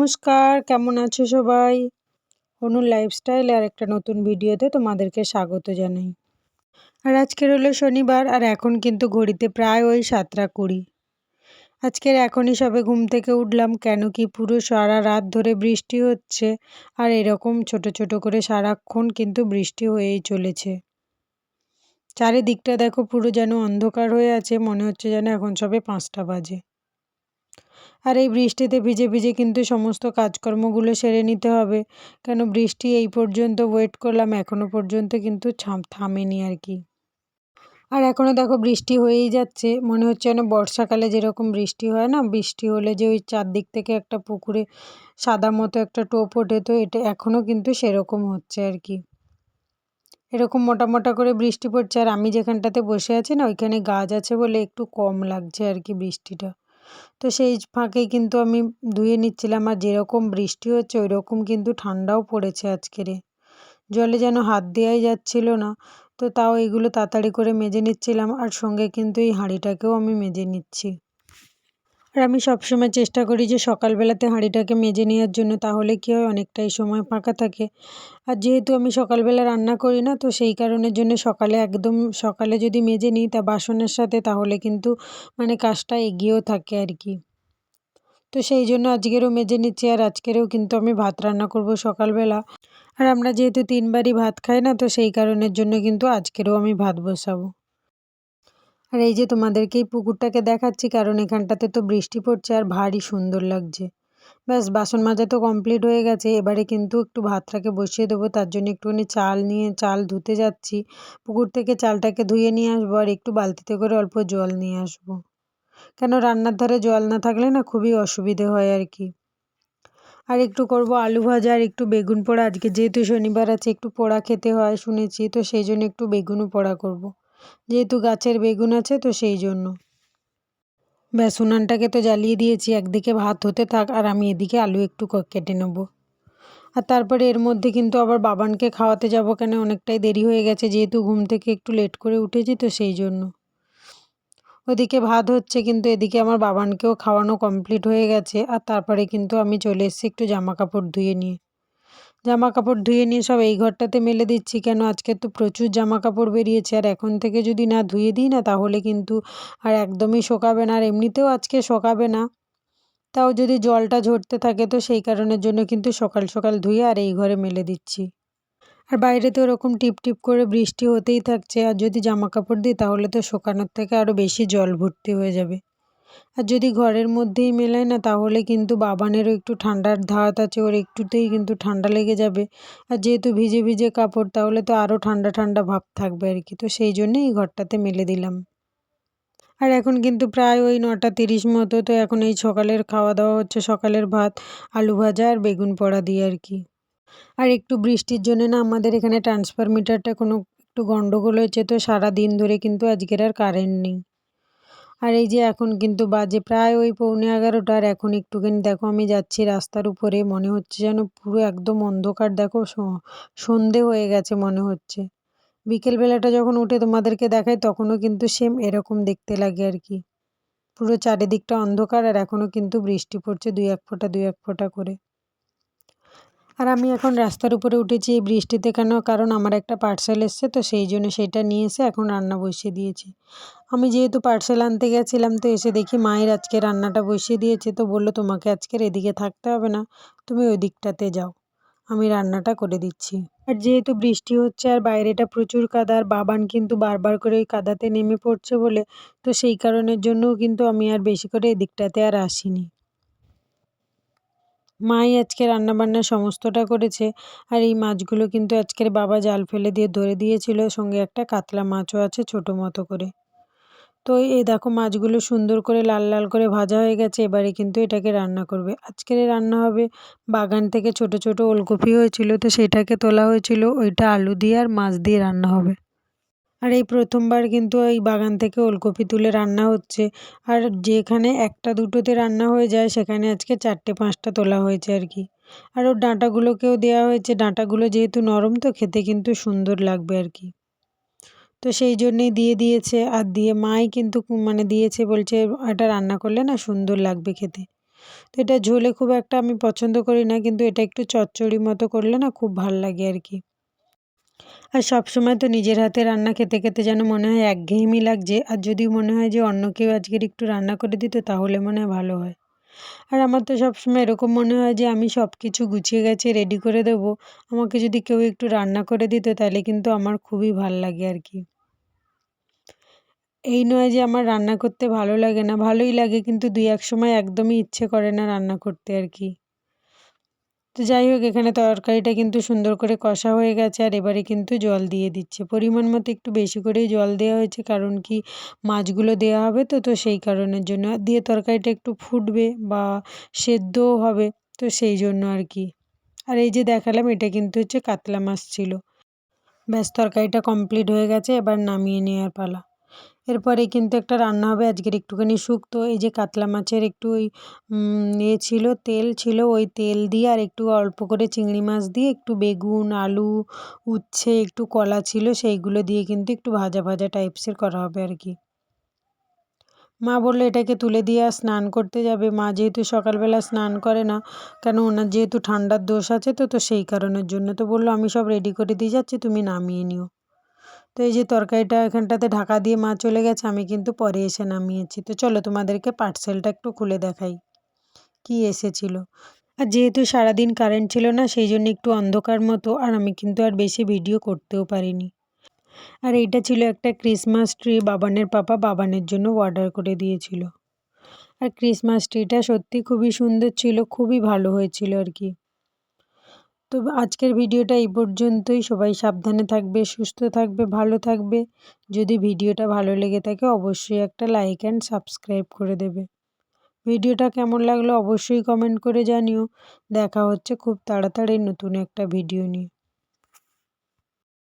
নমস্কার, কেমন আছো সবাই? অনুর লাইফস্টাইল আর একটা নতুন ভিডিওতে তোমাদেরকে স্বাগত জানাই। আর আজকের হলো শনিবার, আর এখন কিন্তু ঘড়িতে প্রায় ওই সাতটা কুড়ি। আজকের এখনই সবে ঘুম থেকে উঠলাম, কেন কি পুরো সারা রাত ধরে বৃষ্টি হচ্ছে, আর এরকম ছোট ছোট করে সারাক্ষণ কিন্তু বৃষ্টি হয়েই চলেছে। চারিদিকটা দেখো পুরো যেন অন্ধকার হয়ে আছে, মনে হচ্ছে যেন এখন সবে পাঁচটা বাজে। আর এই বৃষ্টিতে ভিজে ভিজে কিন্তু সমস্ত কাজকর্মগুলো সেরে নিতে হবে। কেন বৃষ্টি এই পর্যন্ত ওয়েট করলাম এখনও পর্যন্ত কিন্তু থামেনি আর কি। আর এখনও দেখো বৃষ্টি হয়েই যাচ্ছে, মনে হচ্ছে যেন বর্ষাকালে যেরকম বৃষ্টি হয় না, বৃষ্টি হলে যে ওই চারদিক থেকে একটা পুকুরে সাদা মতো একটা টোপ ওঠে, তো এটা এখনও কিন্তু সেরকম হচ্ছে আর কি। এরকম মোটা মোটা করে বৃষ্টি পড়ছে, আর আমি যেখানটাতে বসে আছি না, ওইখানে গাছ আছে বলে একটু কম লাগছে আর কি বৃষ্টিটা। তো সেই ফাঁকে কিন্তু আমি ধুয়ে নিচ্ছিলাম আর যেরকম বৃষ্টি হচ্ছে ওই রকম কিন্তু ঠান্ডাও পড়েছে আজকেরে। জলে যেন হাত দেওয়াই যাচ্ছিল না, তো তাও এগুলো তাড়াতাড়ি করে মেজে নিচ্ছিলাম আর সঙ্গে কিন্তু এই হাঁড়িটাকেও আমি মেজে নিচ্ছি। আর আমি সবসময় চেষ্টা করি যে সকালবেলাতে হাঁড়িটাকে মেজে নেওয়ার জন্য, তাহলে কী হয় অনেকটাই সময় ফাঁকা থাকে। আর যেহেতু আমি সকালবেলা রান্না করি না, তো সেই কারণের জন্য সকালে একদম সকালে যদি মেজে নিই তা বাসনের সাথে, তাহলে কিন্তু মানে কাজটা এগিয়েও থাকে আর কি। তো সেই জন্য আজকেরও মেজে নিচ্ছি, আর আজকেরও কিন্তু আমি ভাত রান্না করব সকালবেলা। আর আমরা যেহেতু তিনবারই ভাত খাই না, তো সেই কারণের জন্য কিন্তু আজকেরও আমি ভাত বসাবো। আর এই যে তোমাদেরকে এই পুকুরটাকে দেখাচ্ছি, কারণ এখানটাতে তো বৃষ্টি পড়ছে আর ভারী সুন্দর লাগছে। ব্যাস, বাসন মাজা তো কমপ্লিট হয়ে গেছে। এবারে কিন্তু একটু ভাতটাকে বসিয়ে দেবো, তার জন্য একটুখানি চাল নিয়ে, চাল ধুতে যাচ্ছি। পুকুর থেকে চালটাকে ধুয়ে নিয়ে আসব আর একটু বালতিতে করে অল্প জল নিয়ে আসব। কেন, রান্নার ধারে জল না থাকলে না খুবই অসুবিধে হয় আর কি। আর একটু করব আলু ভাজা আর একটু বেগুন পোড়া। আজকে যেহেতু শনিবার আছে, একটু পোড়া খেতে হয় শুনেছি, তো সেই জন্য একটু বেগুনও পোড়া করব। যেহেতু গাছের বেগুন আছে, তো সেই জন্য। ব্যাস, উনানটাকে তো জ্বালিয়ে দিয়েছি। একদিকে ভাত হতে থাক, আর আমি এদিকে আলু একটু কেটে নেব। আর তারপরে এর মধ্যে কিন্তু আবার বাবানকে খাওয়াতে যাব কেন? অনেকটাই দেরি হয়ে গেছে, যেহেতু ঘুম থেকে একটু লেট করে উঠেছি, তো সেই জন্য। ওদিকে ভাত হচ্ছে, কিন্তু এদিকে আমার বাবানকেও খাওয়ানো কমপ্লিট হয়ে গেছে, আর তারপরে কিন্তু আমি চলে এসেছি একটু জামা কাপড় ধুয়ে নিয়ে। জামা কাপড় ধুয়ে নিয়ে সব এই ঘরটাতে মেলে দিচ্ছি। কেন? আজকে তো প্রচুর জামা কাপড় বেরিয়েছে। আর এখন থেকে যদি না ধুয়ে দিই না, তাহলে কিন্তু আর একদমই শোকাবে না। আর এমনিতেও আজকে শোকাবে না। তাও যদি জলটা ঝরতে থাকে, তো সেই কারণের জন্য কিন্তু সকাল সকাল ধুয়ে আর এই ঘরে মেলে দিচ্ছি। আর বাইরে তো ওরকম টিপ টিপ করে বৃষ্টি হতেই থাকছে। আর যদি জামা কাপড় দিই, তাহলে তো শোকানোর থেকে আরও বেশি জল ভর্তি হয়ে যাবে। আর যদি ঘরের মধ্যেই মেলায় না, তাহলে কিন্তু বাবানেরও একটু ঠান্ডার ধাত আছে, ওর একটুতেই কিন্তু ঠান্ডা লেগে যাবে। আর যেহেতু ভিজে ভিজে কাপড়, তাহলে তো আরও ঠান্ডা ঠান্ডা ভাব থাকবে আর কি। তো সেই জন্যই এই ঘরটাতে মেলে দিলাম। আর এখন কিন্তু প্রায় ওই নটা তিরিশ মতো, তো এখন এই সকালের খাওয়া দাওয়া হচ্ছে সকালের ভাত, আলু ভাজা আর বেগুন পোড়া দিয়ে আর কি। আর একটু বৃষ্টির জন্য না, আমাদের এখানে ট্রান্সফার মিটারটা কোনো একটু গন্ডগোল হয়েছে, তো সারা দিন ধরে কিন্তু আজকের আর কারেন্ট নেই। আর এই যে এখন কিন্তু বাজে প্রায় ওই পৌনে এগারোটার, এখন একটুখানি দেখো আমি যাচ্ছি রাস্তার উপরে, মনে হচ্ছে যেন পুরো একদম অন্ধকার, দেখো সন্ধে হয়ে গেছে মনে হচ্ছে। বিকেলবেলাটা যখন উঠে তোমাদেরকে দেখাই, তখনও কিন্তু সেম এরকম দেখতে লাগে আর কি। পুরো চারিদিকটা অন্ধকার আর এখনও কিন্তু বৃষ্টি পড়ছে দুই এক ফোঁটা, দুই এক ফোঁটা করে। আর আমি এখন রাস্তার উপরে উঠেছি এই বৃষ্টিতে কেন? কারণ আমার একটা পার্সেল এসছে, তো সেই জন্য সেইটা নিয়ে এসে এখন রান্না বসিয়ে দিয়েছি। আমি যেহেতু পার্সেল আনতে গেছিলাম, তো এসে দেখি মায়ের আজকে রান্নাটা বসিয়ে দিয়েছে, তো বলল তোমাকে আজকের এদিকে থাকতে হবে না, তুমি ওই দিকটাতে যাও। আমি রান্নাটা করে দিচ্ছি। আর যেহেতু বৃষ্টি হচ্ছে আর বাইরেটা প্রচুর কাদা, আর বাবান কিন্তু বারবার করে ওই কাদাতে নেমে পড়ছে বলে, তো সেই কারণের জন্যও কিন্তু আমি আর বেশি করে এদিকটাতে আর আসিনি। মাই আজকে রান্নাবান্না সমস্তটা করেছে, আর এই মাছগুলো কিন্তু আজকের বাবা জাল ফেলে দিয়ে ধরে দিয়েছিল, সঙ্গে একটা কাতলা মাছও আছে ছোটো মতো করে। তো এই দেখো মাছগুলো সুন্দর করে লাল লাল করে ভাজা হয়ে গেছে, এবারে কিন্তু এটাকে রান্না করবে। আজকের রান্না হবে বাগান থেকে ছোট ছোট ওলকপি হয়েছিল, তো সেটাকে তোলা হয়েছিল, ওইটা আলু দিয়ে আর মাছ দিয়ে রান্না হবে। আর এই প্রথমবার কিন্তু এই বাগান থেকে ওলকপি তুলে রান্না হচ্ছে। আর যেখানে একটা দুটোতে রান্না হয়ে যায়, সেখানে আজকে চারটে পাঁচটা তোলা হয়েছে আর কি। আর ওর ডাঁটাগুলোকেও দেওয়া হয়েছে, ডাঁটাগুলো যেহেতু নরম, তো খেতে কিন্তু সুন্দর লাগবে আর কি। তো সেই জন্যেই দিয়ে দিয়েছে। আর দিয়ে মাই কিন্তু মানে দিয়েছে বলছে, এটা রান্না করলে না সুন্দর লাগবে খেতে। তো এটা ঝোলে খুব একটা আমি পছন্দ করি না, কিন্তু এটা একটু চচ্চড়ি মতো করলে না খুব ভালো লাগে আর কি। আর সবসময় তো নিজের হাতে রান্না খেতে খেতে যেন মনে হয় একঘেয়েমি লাগছে। আর যদি মনে হয় যে অন্য কেউ আজকের একটু রান্না করে দিত, তাহলে মনে হয় ভালো হয়। আর আমার তো সবসময় এরকম মনে হয় যে আমি সব কিছু গুছিয়ে গেছে রেডি করে দেবো। আমাকে যদি কেউ একটু রান্না করে দিত তাহলে কিন্তু আমার খুবই ভালো লাগে আর কি। এই নয় যে আমার রান্না করতে ভালো লাগে না, ভালোই লাগে কিন্তু দুই এক সময় একদমই ইচ্ছে করে না রান্না করতে আর কি। তো যাই হোক, এখানে তরকারিটা কিন্তু সুন্দর করে কষা হয়ে গেছে আর এবারে কিন্তু জল দিয়ে দিচ্ছে। পরিমাণ মতো একটু বেশি করেই জল দেওয়া হয়েছে, কারণ কি মাছগুলো দেওয়া হবে তো তো সেই কারণের জন্য। দিয়ে তরকারিটা একটু ফুটবে বা সেদ্ধও হবে, তো সেই জন্য আর কি। আর এই যে দেখালাম, এটা কিন্তু হচ্ছে কাতলা মাছ ছিল। ব্যাস, তরকারিটা কমপ্লিট হয়ে গেছে, এবার নামিয়ে নেওয়ার পালা। এরপরে কিন্তু একটা রান্না হবে, আজকের একটুখানি শুক্তো, এই যে কাতলা মাছের একটু ওই ইয়ে ছিল, তেল ছিল, ওই তেল দিয়ে আর একটু অল্প করে চিংড়ি মাছ দিয়ে একটু বেগুন, আলু, উচ্ছে, একটু কলা ছিল, সেইগুলো দিয়ে কিন্তু একটু ভাজা ভাজা টাইপসের করা হবে আর কি। মা বলল, এটাকে তুলে দিয়ে আর স্নান করতে যাবে। মা যেহেতু সকালবেলা স্নান করে না, কেন ওনার যেহেতু ঠান্ডার দোষ আছে তো তো সেই কারণের জন্য তো বলল, আমি সব রেডি করে দিয়ে যাচ্ছি, তুমি নামিয়ে নিও। তো এই যে তরকারিটা এখানটাতে ঢাকা দিয়ে মা চলে গেছে, আমি কিন্তু পরে এসে নামিয়েছি। তো চলো তোমাদেরকে পার্সেলটা একটু খুলে দেখাই, কি এসেছিল। আর যেহেতু সারাদিন কারেন্ট ছিল না, সেই জন্য একটু অন্ধকার মতো, আর আমি কিন্তু আর বেশি ভিডিও করতেও পারিনি। আর এইটা ছিল একটা ক্রিসমাস ট্রি বাবানের পাপা বাবানের জন্য অর্ডার করে দিয়েছিল। আর ক্রিসমাস ট্রিটা সত্যি খুবই সুন্দর ছিল, খুবই ভালো হয়েছিল আর কি। তো আজকের ভিডিওটা এই পর্যন্তই। সবাই সাবধানে থাকবে, সুস্থ থাকবে, ভালো থাকবে। যদি ভিডিওটা ভালো লেগে থাকে, অবশ্যই একটা লাইক অ্যান্ড সাবস্ক্রাইব করে দেবে। ভিডিওটা কেমন লাগল অবশ্যই কমেন্ট করে জানিও। দেখা হচ্ছে খুব তাড়াতাড়ি নতুন একটা ভিডিও নিয়ে।